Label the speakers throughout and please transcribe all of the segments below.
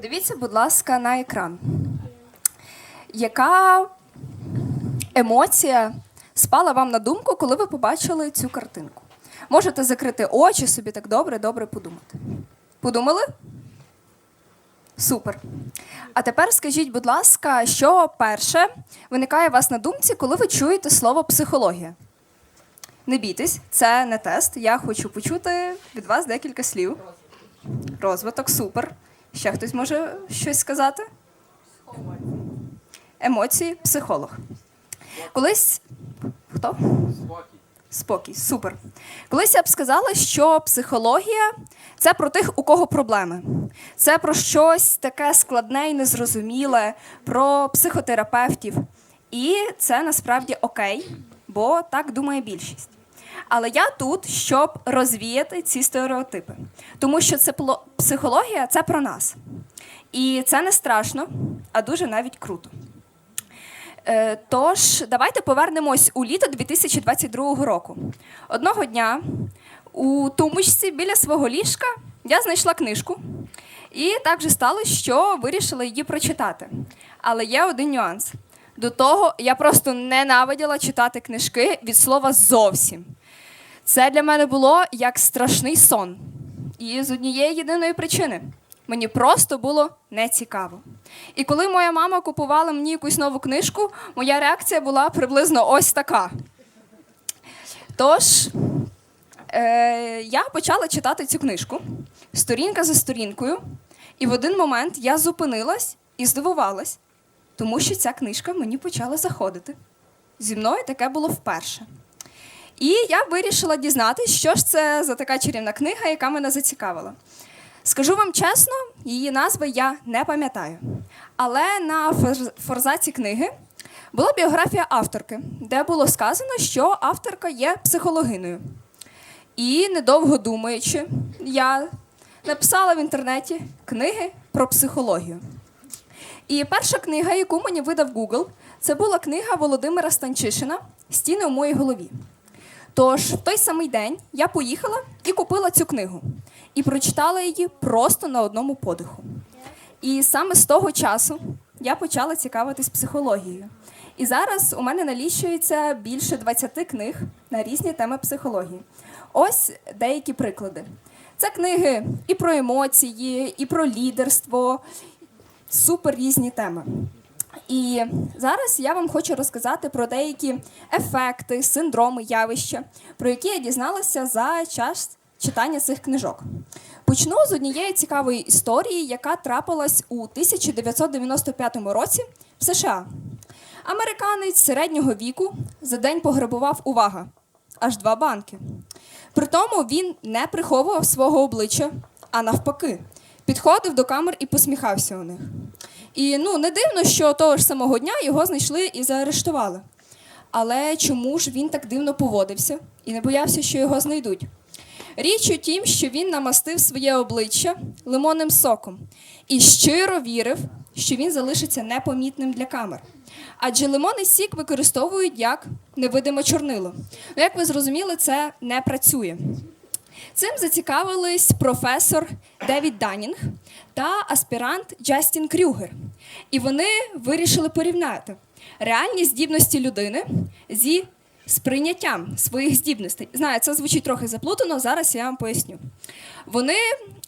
Speaker 1: Подивіться, будь ласка, на екран. Яка емоція спала вам на думку, коли ви побачили цю картинку? Можете закрити очі собі так добре, добре подумати. Подумали? Супер. А тепер скажіть, будь ласка, що перше виникає у вас на думці, коли ви чуєте слово психологія? Не бійтесь, це не тест. Я хочу почути від вас декілька слів. Розвиток, супер. Ще хтось може щось сказати? Емоції, психолог. Колись. Хто? Спокій, супер. Колись я б сказала, що психологія це про тих, у кого проблеми. Це про щось таке складне і незрозуміле, про психотерапевтів. І це насправді окей, бо так думає більшість. Але я тут, щоб розвіяти ці стереотипи. Тому що це психологія це про нас. І це не страшно, а дуже навіть круто. Е, Тож, давайте повернемось у літо 2022 року. Одного дня у тумбочці біля свого ліжка я знайшла книжку. І так же сталося, що вирішила її прочитати. Але є один нюанс. До того я просто ненавиділа читати книжки від слова зовсім. Це для мене було як страшний сон. І з однієї єдиної причини. Мені просто було нецікаво. І коли моя мама купувала мені якусь нову книжку, моя реакція була приблизно ось така. Тож, е, я почала читати цю книжку сторінка за сторінкою, і в один момент я зупинилась і здивувалась, тому що ця книжка мені почала заходити. Зі мною таке було вперше. І я вирішила дізнатися, що ж це за така чарівна книга, яка мене зацікавила. Скажу вам чесно, її назви я не пам'ятаю. Але на форзаці книги була біографія авторки, де було сказано, що авторка є психологиною. І недовго думаючи, я написала в інтернеті книги про психологію. І перша книга, яку мені видав Google, це була книга Володимира Станчишина Стіни у моїй голові. Тож в той самий день я поїхала і купила цю книгу і прочитала її просто на одному подиху. І саме з того часу я почала цікавитись психологією. І зараз у мене налічується більше 20 книг на різні теми психології. Ось деякі приклади. Це книги і про емоції, і про лідерство, супер різні теми. І зараз я вам хочу розказати про деякі ефекти, синдроми, явища, про які я дізналася за час читання цих книжок. Почну з однієї цікавої історії, яка трапилась у 1995 році в США. Американець середнього віку за день пограбував увага аж два банки. При тому він не приховував свого обличчя, а навпаки, підходив до камер і посміхався у них. І ну не дивно, що того ж самого дня його знайшли і заарештували. Але чому ж він так дивно поводився і не боявся, що його знайдуть? Річ у тім, що він намастив своє обличчя лимонним соком і щиро вірив, що він залишиться непомітним для камер. Адже лимонний сік використовують як невидиме чорнило. Ну, як ви зрозуміли, це не працює. Цим зацікавились професор Девід Данінг та аспірант Джастін Крюгер. І вони вирішили порівняти реальні здібності людини зі сприйняттям своїх здібностей. Знаю, це звучить трохи заплутано, зараз я вам поясню. Вони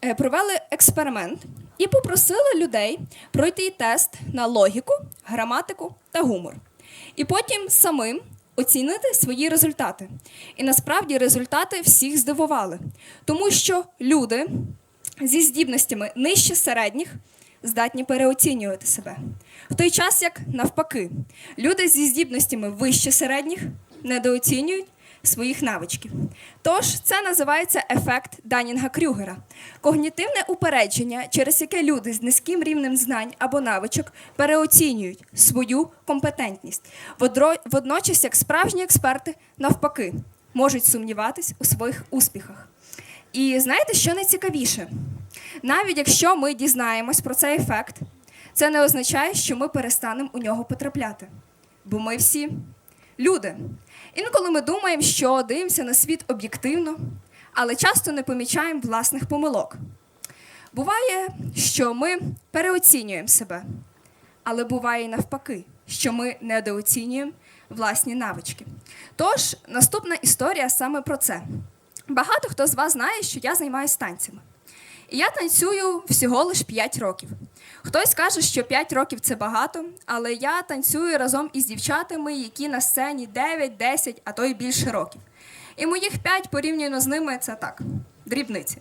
Speaker 1: е, провели експеримент і попросили людей пройти тест на логіку, граматику та гумор. І потім самим оцінити свої результати. І насправді результати всіх здивували, тому що люди зі здібностями нижче середніх здатні переоцінювати себе. В той час, як навпаки, люди зі здібностями вище середніх недооцінюють своїх навичків. Тож це називається ефект Данінга Крюгера когнітивне упередження, через яке люди з низьким рівнем знань або навичок переоцінюють свою компетентність. Водночас, як справжні експерти, навпаки, можуть сумніватись у своїх успіхах. І знаєте, що найцікавіше? Навіть якщо ми дізнаємось про цей ефект, це не означає, що ми перестанемо у нього потрапляти. Бо ми всі люди. Інколи ми думаємо, що дивимося на світ об'єктивно, але часто не помічаємо власних помилок. Буває, що ми переоцінюємо себе, але буває і навпаки, що ми недооцінюємо власні навички. Тож, наступна історія саме про це. Багато хто з вас знає, що я займаюся танцями. І я танцюю всього лиш 5 років. Хтось каже, що 5 років це багато, але я танцюю разом із дівчатами, які на сцені 9, 10, а то й більше років. І моїх 5 порівняно з ними це так, дрібниці.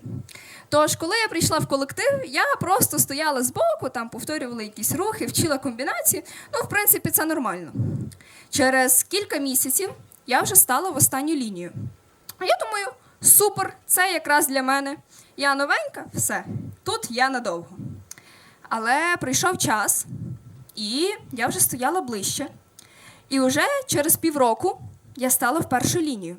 Speaker 1: Тож, коли я прийшла в колектив, я просто стояла збоку, там повторювала якісь рухи, вчила комбінації. Ну, в принципі, це нормально. Через кілька місяців я вже стала в останню лінію. А Я думаю, супер, це якраз для мене. Я новенька, все, тут я надовго. Але прийшов час, і я вже стояла ближче. І вже через півроку я стала в першу лінію.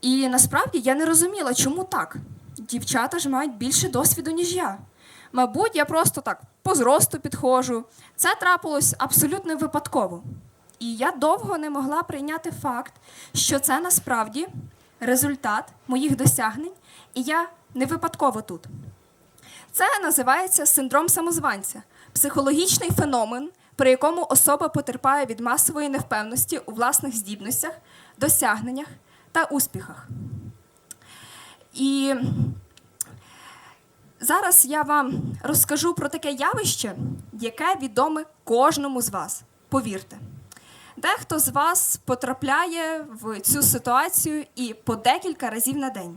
Speaker 1: І насправді я не розуміла, чому так. Дівчата ж мають більше досвіду, ніж я. Мабуть, я просто так по зросту підходжу. Це трапилось абсолютно випадково. І я довго не могла прийняти факт, що це насправді результат моїх досягнень, і я не випадково тут. Це називається синдром самозванця, психологічний феномен, при якому особа потерпає від масової невпевності у власних здібностях, досягненнях та успіхах. І зараз я вам розкажу про таке явище, яке відоме кожному з вас. Повірте. Дехто з вас потрапляє в цю ситуацію і по декілька разів на день.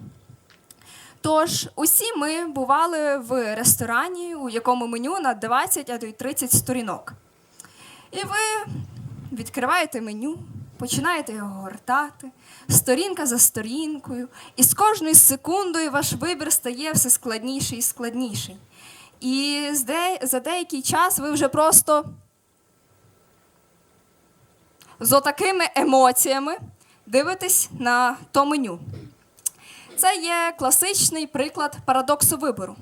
Speaker 1: Тож, усі ми бували в ресторані, у якому меню на 20, а то й 30 сторінок. І ви відкриваєте меню, починаєте його гортати, сторінка за сторінкою, і з кожною секундою ваш вибір стає все складніший і складніший. І за деякий час ви вже просто з отакими емоціями дивитесь на то меню. Це є класичний приклад парадоксу вибору,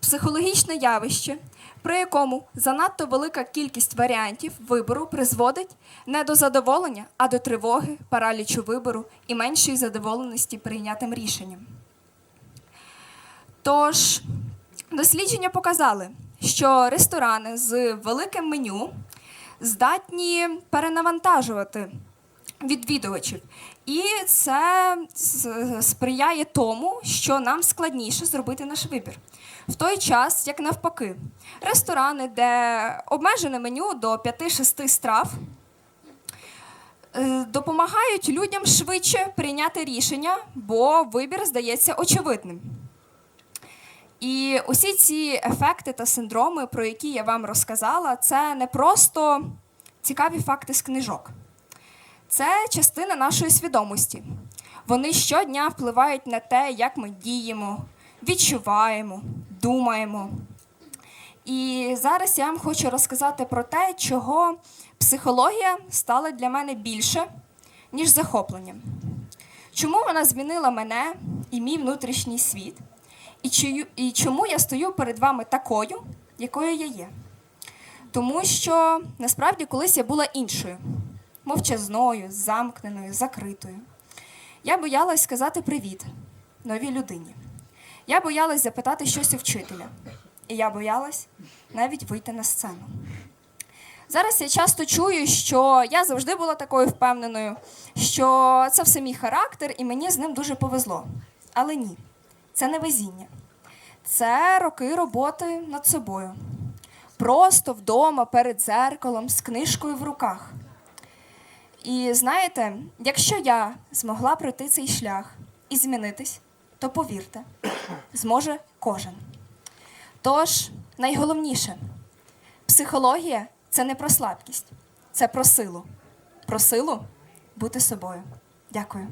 Speaker 1: психологічне явище, при якому занадто велика кількість варіантів вибору призводить не до задоволення, а до тривоги, паралічу вибору і меншої задоволеності прийнятим рішенням. Тож, дослідження показали, що ресторани з великим меню здатні перенавантажувати відвідувачів. І це сприяє тому, що нам складніше зробити наш вибір. В той час, як навпаки, ресторани, де обмежене меню до 5-6 страв, е, допомагають людям швидше прийняти рішення, бо вибір здається очевидним. І усі ці ефекти та синдроми, про які я вам розказала, це не просто цікаві факти з книжок. Це частина нашої свідомості. Вони щодня впливають на те, як ми діємо, відчуваємо, думаємо. І зараз я вам хочу розказати про те, чого психологія стала для мене більше, ніж захопленням. Чому вона змінила мене і мій внутрішній світ, і, чому я стою перед вами такою, якою я є. Тому що насправді колись я була іншою, мовчазною, замкненою, закритою. Я боялась сказати привіт новій людині. Я боялась запитати щось у вчителя. І я боялась навіть вийти на сцену. Зараз я часто чую, що я завжди була такою впевненою, що це все мій характер, і мені з ним дуже повезло. Але ні, це не везіння. Це роки роботи над собою. Просто вдома перед дзеркалом з книжкою в руках. І знаєте, якщо я змогла пройти цей шлях і змінитись, то повірте, зможе кожен. Тож, найголовніше, психологія це не про слабкість, це про силу. Про силу бути собою. Дякую.